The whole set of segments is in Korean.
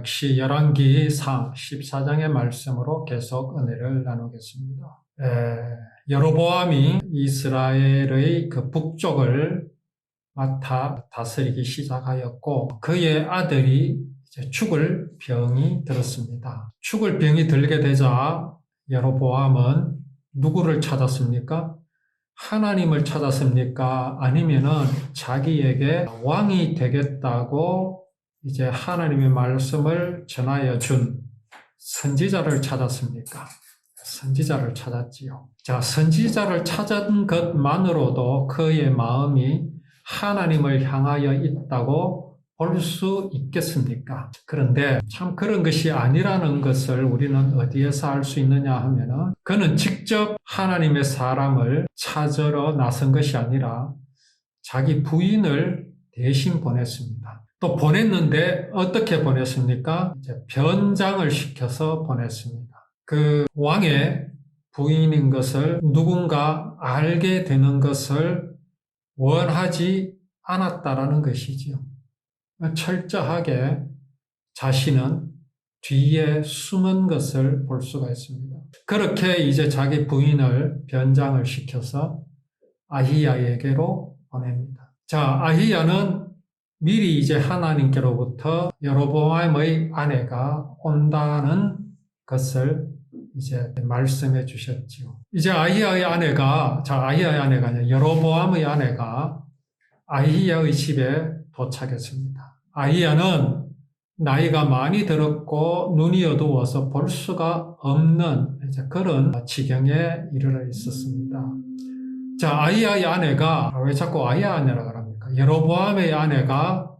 역시 열왕기상 14장의 말씀으로 계속 은혜를 나누겠습니다. 에, 여로보암이 이스라엘의 그 북쪽을 맡아 다스리기 시작하였고 그의 아들이 죽을 병이 들었습니다. 죽을 병이 들게 되자 여로보암은 누구를 찾았습니까? 하나님을 찾았습니까? 아니면은 자기에게 왕이 되겠다고 이제 하나님의 말씀을 전하여 준 선지자를 찾았습니까? 선지자를 찾았지요. 자, 선지자를 찾은 것만으로도 그의 마음이 하나님을 향하여 있다고 볼 수 있겠습니까? 그런데 참 그런 것이 아니라는 것을 우리는 어디에서 알 수 있느냐 하면은 그는 직접 하나님의 사람을 찾으러 나선 것이 아니라 자기 부인을 대신 보냈습니다. 또 보냈는데 어떻게 보냈습니까? 이제 변장을 시켜서 보냈습니다. 그 왕의 부인인 것을 누군가 알게 되는 것을 원하지 않았다라는 것이지요. 철저하게 자신은 뒤에 숨은 것을 볼 수가 있습니다. 그렇게 이제 자기 부인을 변장을 시켜서 아히야에게로 보냅니다. 자, 아히야는 미리 이제 하나님께로부터 여로보암의 아내가 온다는 것을 이제 말씀해 주셨지요. 이제 아히야의 아내가, 자, 아히야의 아내가 아니라 여로보암의 아내가 아히야의 집에 도착했습니다. 아히야는 나이가 많이 들었고 눈이 어두워서 볼 수가 없는 그런 지경에 이르러 있었습니다. 자, 아히야의 아내가 왜 자꾸 아히야 아내라고 합니까? 여로보암의 아내가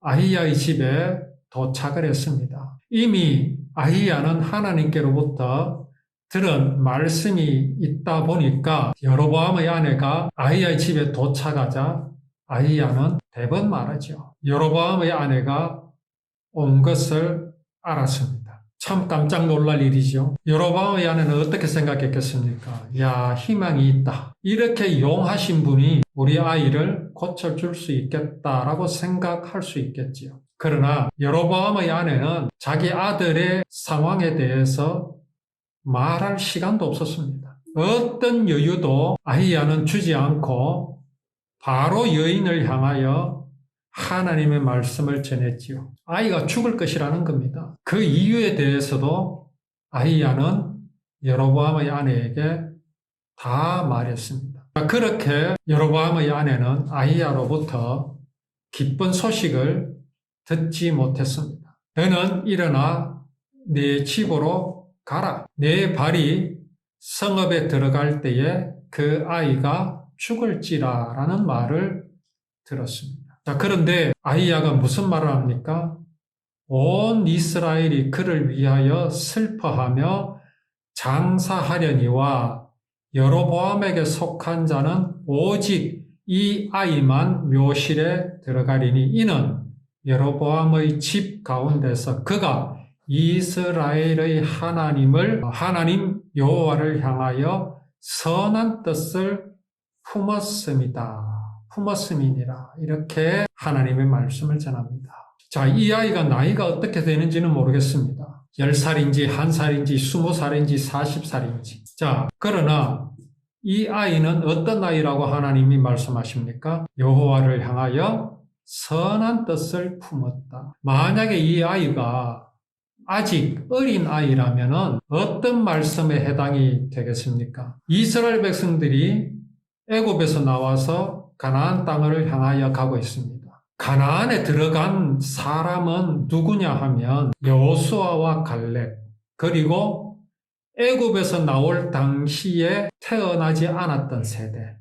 아히야의 집에 도착을 했습니다. 이미 아히야는 하나님께로부터 들은 말씀이 있다 보니까 여로보암의 아내가 아히야의 집에 도착하자 아히야는 대번 말하죠. 여로보암의 아내가 온 것을 알았습니다. 참 깜짝 놀랄 일이죠. 여로보암의 아내는 어떻게 생각했겠습니까? 야, 희망이 있다. 이렇게 용하신 분이 우리 아이를 고쳐줄 수 있겠다라고 생각할 수 있겠지요. 그러나 여로보암의 아내는 자기 아들의 상황에 대해서 말할 시간도 없었습니다. 어떤 여유도 아히야는 주지 않고 바로 여인을 향하여 하나님의 말씀을 전했지요. 아이가 죽을 것이라는 겁니다. 그 이유에 대해서도 아이야는 여로보암의 아내에게 다 말했습니다. 그렇게 여로보암의 아내는 아이야로부터 기쁜 소식을 듣지 못했습니다. 너는 일어나 내 집으로 가라. 내 발이 성읍에 들어갈 때에 그 아이가 죽을지라 라는 말을 들었습니다. 자, 그런데 아이야가 무슨 말을 합니까? 온 이스라엘이 그를 위하여 슬퍼하며 장사하려니와 여로보암에게 속한 자는 오직 이 아이만 묘실에 들어가리니 이는 여로보암의 집 가운데서 그가 이스라엘의 하나님을 하나님 여호와를 향하여 선한 뜻을 품었습니다. 품었음이니라. 이렇게 하나님의 말씀을 전합니다. 자, 이 아이가 나이가 어떻게 되는지는 모르겠습니다. 10살인지, 1살인지, 20살인지, 40살인지. 자, 그러나 이 아이는 어떤 아이라고 하나님이 말씀하십니까? 여호와를 향하여 선한 뜻을 품었다. 만약에 이 아이가 아직 어린 아이라면 어떤 말씀에 해당이 되겠습니까? 이스라엘 백성들이 애굽에서 나와서 가나안 땅을 향하여 가고 있습니다. 가나안에 들어간 사람은 누구냐 하면 여호수아와 갈렙 그리고 애굽에서 나올 당시에 태어나지 않았던 세대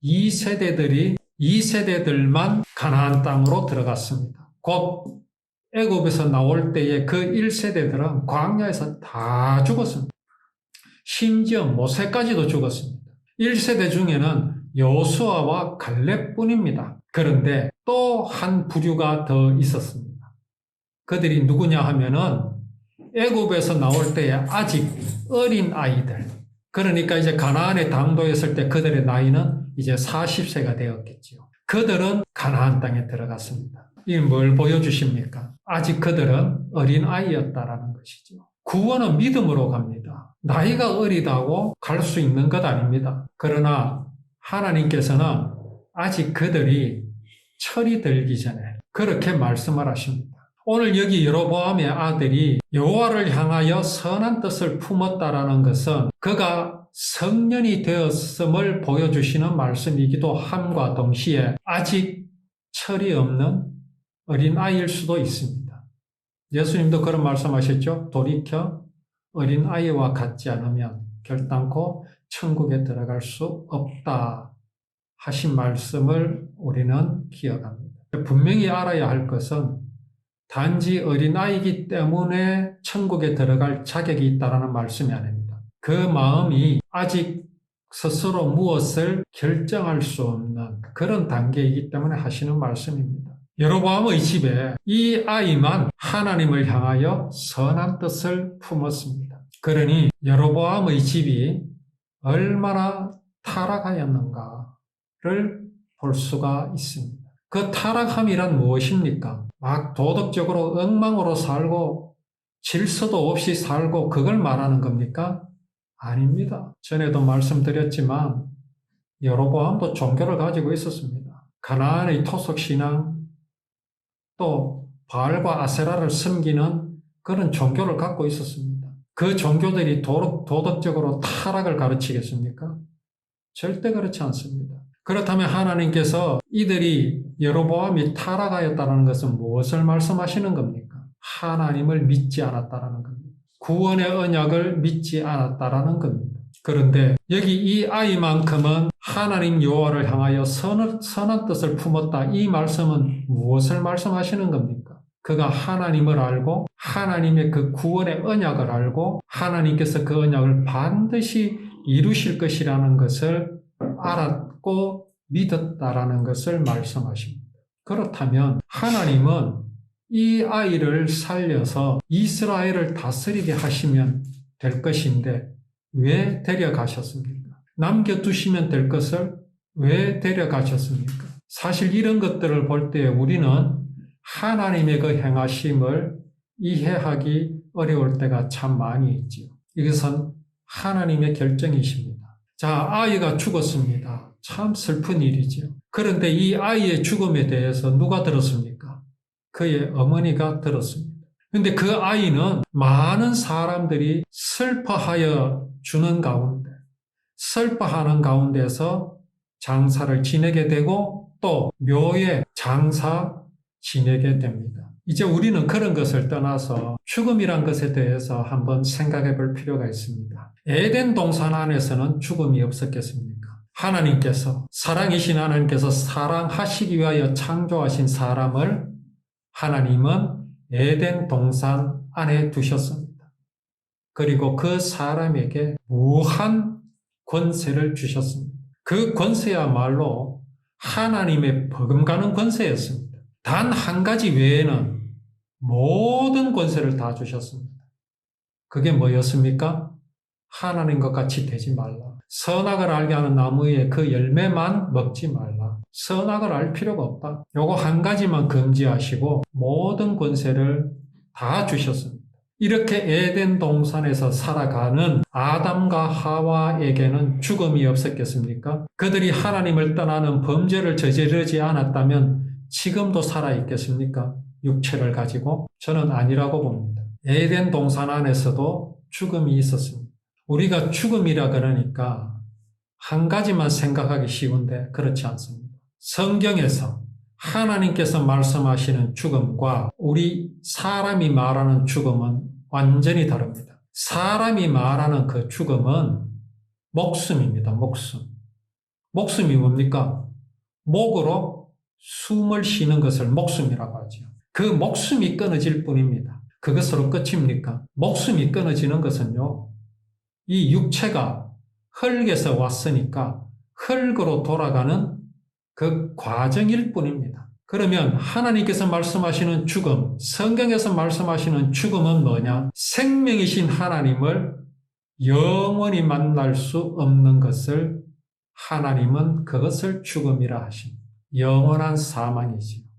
이 세대들이 이 세대들만 가나안 땅으로 들어갔습니다. 곧 애굽에서 나올 때에 그 1세대들은 광야에서 다 죽었습니다. 심지어 모세까지도 죽었습니다. 1세대 중에는 여수아와 갈렙뿐입니다. 그런데 또 한 부류가 더 있었습니다. 그들이 누구냐 하면은 애굽에서 나올 때에 아직 어린 아이들. 그러니까 이제 가나안에 당도했을 때 그들의 나이는 이제 40세가 되었겠지요. 그들은 가나안 땅에 들어갔습니다. 이게 뭘 보여주십니까? 아직 그들은 어린 아이였다라는 것이죠. 구원은 믿음으로 갑니다. 나이가 어리다고 갈 수 있는 것 아닙니다. 그러나 하나님께서는 아직 그들이 철이 들기 전에 그렇게 말씀을 하십니다. 오늘 여기 여로보암의 아들이 여호와를 향하여 선한 뜻을 품었다라는 것은 그가 성년이 되었음을 보여주시는 말씀이기도 함과 동시에 아직 철이 없는 어린 아이일 수도 있습니다. 예수님도 그런 말씀하셨죠. 돌이켜 어린 아이와 같지 않으면 결단코 천국에 들어갈 수 없다 하신 말씀을 우리는 기억합니다. 분명히 알아야 할 것은 단지 어린아이기 때문에 천국에 들어갈 자격이 있다는 말씀이 아닙니다. 그 마음이 아직 스스로 무엇을 결정할 수 없는 그런 단계이기 때문에 하시는 말씀입니다. 여로보암의 집에 이 아이만 하나님을 향하여 선한 뜻을 품었습니다. 그러니 여로보암의 집이 얼마나 타락하였는가를 볼 수가 있습니다. 그 타락함이란 무엇입니까? 막 도덕적으로 엉망으로 살고 질서도 없이 살고 그걸 말하는 겁니까? 아닙니다. 전에도 말씀드렸지만 여로보암도 종교를 가지고 있었습니다. 가나안의 토속 신앙 또 바알과 아세라를 섬기는 그런 종교를 갖고 있었습니다. 그 종교들이 도덕적으로 타락을 가르치겠습니까? 절대 그렇지 않습니다. 그렇다면 하나님께서 이들이 여로보암이 타락하였다는 것은 무엇을 말씀하시는 겁니까? 하나님을 믿지 않았다는 겁니다. 구원의 언약을 믿지 않았다는 겁니다. 그런데 여기 이 아이만큼은 하나님 여호와를 향하여 선을, 선한 뜻을 품었다. 이 말씀은 무엇을 말씀하시는 겁니까? 그가 하나님을 알고 하나님의 그 구원의 언약을 알고 하나님께서 그 언약을 반드시 이루실 것이라는 것을 알았 고 믿었다라는 것을 말씀하십니다. 그렇다면 하나님은 이 아이를 살려서 이스라엘을 다스리게 하시면 될 것인데 왜 데려가셨습니까? 남겨두시면 될 것을 왜 데려가셨습니까? 사실 이런 것들을 볼 때 우리는 하나님의 그 행하심을 이해하기 어려울 때가 참 많이 있지요. 이것은 하나님의 결정이십니다. 자, 아이가 죽었습니다. 참 슬픈 일이지요. 그런데 이 아이의 죽음에 대해서 누가 들었습니까? 그의 어머니가 들었습니다. 근데 그 아이는 많은 사람들이 슬퍼하여 주는 가운데, 슬퍼하는 가운데서 장사를 지내게 되고 또 묘에 장사 지내게 됩니다. 이제 우리는 그런 것을 떠나서 죽음이란 것에 대해서 한번 생각해 볼 필요가 있습니다. 에덴 동산 안에서는 죽음이 없었겠습니까? 하나님께서, 사랑이신 하나님께서 사랑하시기 위하여 창조하신 사람을 하나님은 에덴 동산 안에 두셨습니다. 그리고 그 사람에게 무한 권세를 주셨습니다. 그 권세야말로 하나님의 버금가는 권세였습니다. 단 한 가지 외에는 모든 권세를 다 주셨습니다. 그게 뭐였습니까? 하나님과 같이 되지 말라. 선악을 알게 하는 나무의 그 열매만 먹지 말라. 선악을 알 필요가 없다. 요거 한 가지만 금지하시고 모든 권세를 다 주셨습니다. 이렇게 에덴 동산에서 살아가는 아담과 하와에게는 죽음이 없었겠습니까? 그들이 하나님을 떠나는 범죄를 저지르지 않았다면 지금도 살아있겠습니까? 육체를 가지고? 저는 아니라고 봅니다. 에덴 동산 안에서도 죽음이 있었습니다. 우리가 죽음이라 그러니까 한 가지만 생각하기 쉬운데 그렇지 않습니다. 성경에서 하나님께서 말씀하시는 죽음과 우리 사람이 말하는 죽음은 완전히 다릅니다. 사람이 말하는 그 죽음은 목숨입니다. 목숨. 목숨이 뭡니까? 목으로 숨을 쉬는 것을 목숨이라고 하죠. 그 목숨이 끊어질 뿐입니다. 그것으로 끝입니까? 목숨이 끊어지는 것은요, 이 육체가 흙에서 왔으니까 흙으로 돌아가는 그 과정일 뿐입니다. 그러면 하나님께서 말씀하시는 죽음, 성경에서 말씀하시는 죽음은 뭐냐? 생명이신 하나님을 영원히 만날 수 없는 것을 하나님은 그것을 죽음이라 하십니다. 영원한 사망이지요.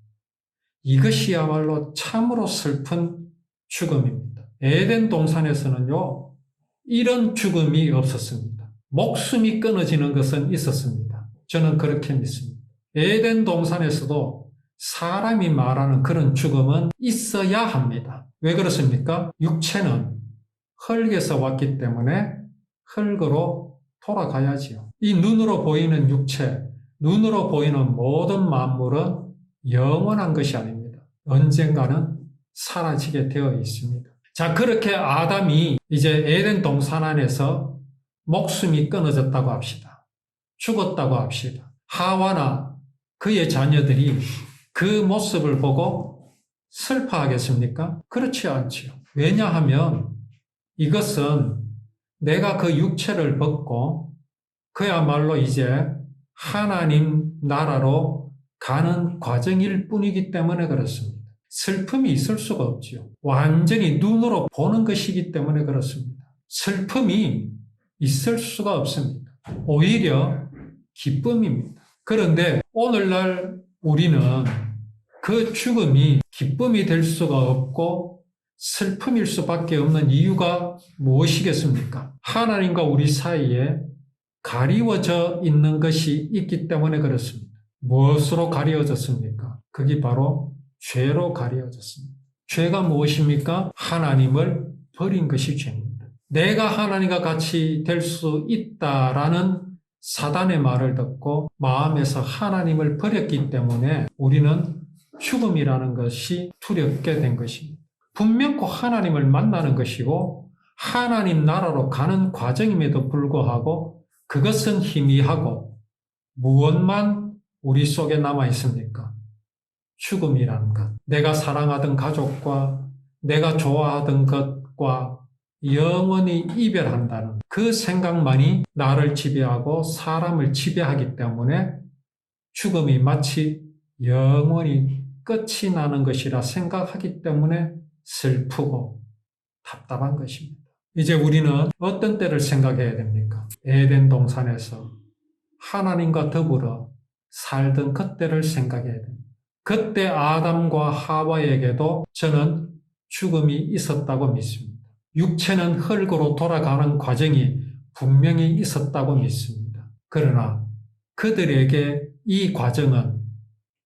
이것이야말로 참으로 슬픈 죽음입니다. 에덴 동산에서는요, 이런 죽음이 없었습니다. 목숨이 끊어지는 것은 있었습니다. 저는 그렇게 믿습니다. 에덴 동산에서도 사람이 말하는 그런 죽음은 있어야 합니다. 왜 그렇습니까? 육체는 흙에서 왔기 때문에 흙으로 돌아가야지요. 이 눈으로 보이는 육체, 눈으로 보이는 모든 만물은 영원한 것이 아닙니다. 언젠가는 사라지게 되어 있습니다. 자, 그렇게 아담이 이제 에덴 동산 안에서 목숨이 끊어졌다고 합시다. 죽었다고 합시다. 하와나 그의 자녀들이 그 모습을 보고 슬퍼하겠습니까? 그렇지 않지요. 왜냐하면 이것은 내가 그 육체를 벗고 그야말로 이제 하나님 나라로 가는 과정일 뿐이기 때문에 그렇습니다. 슬픔이 있을 수가 없지요. 완전히 눈으로 보는 것이기 때문에 그렇습니다. 슬픔이 있을 수가 없습니다. 오히려 기쁨입니다. 그런데 오늘날 우리는 그 죽음이 기쁨이 될 수가 없고 슬픔일 수밖에 없는 이유가 무엇이겠습니까? 하나님과 우리 사이에 가리워져 있는 것이 있기 때문에 그렇습니다. 무엇으로 가리워졌습니까? 그게 바로 죄로 가리워졌습니다. 죄가 무엇입니까? 하나님을 버린 것이 죄입니다. 내가 하나님과 같이 될 수 있다라는 사단의 말을 듣고 마음에서 하나님을 버렸기 때문에 우리는 죽음이라는 것이 두렵게 된 것입니다. 분명코 하나님을 만나는 것이고 하나님 나라로 가는 과정임에도 불구하고 그것은 희미하고 무엇만 우리 속에 남아 있습니까? 죽음이라는 것. 내가 사랑하던 가족과 내가 좋아하던 것과 영원히 이별한다는 그 생각만이 나를 지배하고 사람을 지배하기 때문에 죽음이 마치 영원히 끝이 나는 것이라 생각하기 때문에 슬프고 답답한 것입니다. 이제 우리는 어떤 때를 생각해야 됩니까? 에덴 동산에서 하나님과 더불어 살던 그때를 생각해야 됩니다. 그때 아담과 하와에게도 저는 죽음이 있었다고 믿습니다. 육체는 흙으로 돌아가는 과정이 분명히 있었다고 믿습니다. 그러나 그들에게 이 과정은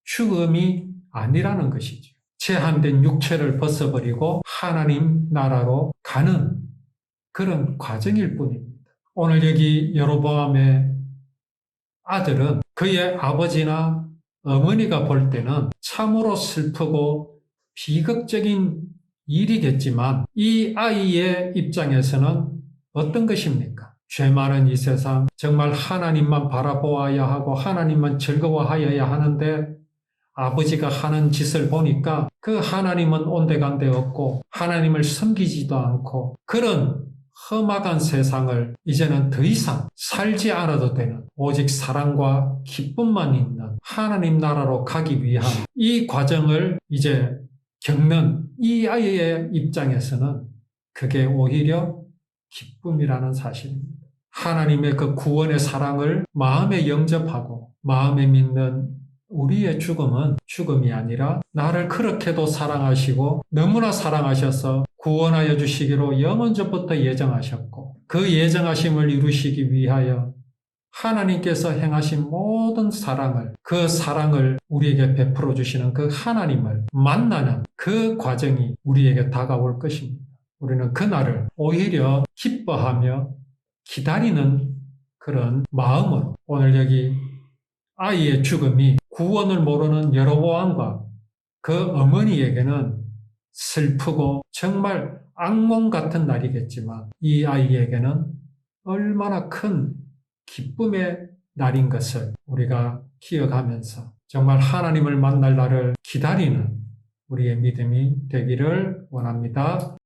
죽음이 아니라는 것이죠. 제한된 육체를 벗어버리고 하나님 나라로 가는 그런 과정일 뿐입니다. 오늘 여기 여로보암의 아들은 그의 아버지나 어머니가 볼 때는 참으로 슬프고 비극적인 일이겠지만 이 아이의 입장에서는 어떤 것입니까? 죄 많은 이 세상 정말 하나님만 바라보아야 하고 하나님만 즐거워하여야 하는데 아버지가 하는 짓을 보니까 그 하나님은 온데간데 없고 하나님을 섬기지도 않고 그런 험악한 세상을 이제는 더 이상 살지 않아도 되는 오직 사랑과 기쁨만 있는 하나님 나라로 가기 위한 이 과정을 이제 겪는 이 아이의 입장에서는 그게 오히려 기쁨이라는 사실입니다. 하나님의 그 구원의 사랑을 마음에 영접하고 마음에 믿는 우리의 죽음은 죽음이 아니라 나를 그렇게도 사랑하시고 너무나 사랑하셔서 구원하여 주시기로 영원전부터 예정하셨고 그 예정하심을 이루시기 위하여 하나님께서 행하신 모든 사랑을 그 사랑을 우리에게 베풀어 주시는 그 하나님을 만나는 그 과정이 우리에게 다가올 것입니다. 우리는 그날을 오히려 기뻐하며 기다리는 그런 마음으로 오늘 여기 아이의 죽음이 구원을 모르는 여로보암과 그 어머니에게는 슬프고 정말 악몽 같은 날이겠지만 이 아이에게는 얼마나 큰 기쁨의 날인 것을 우리가 기억하면서 정말 하나님을 만날 날을 기다리는 우리의 믿음이 되기를 원합니다.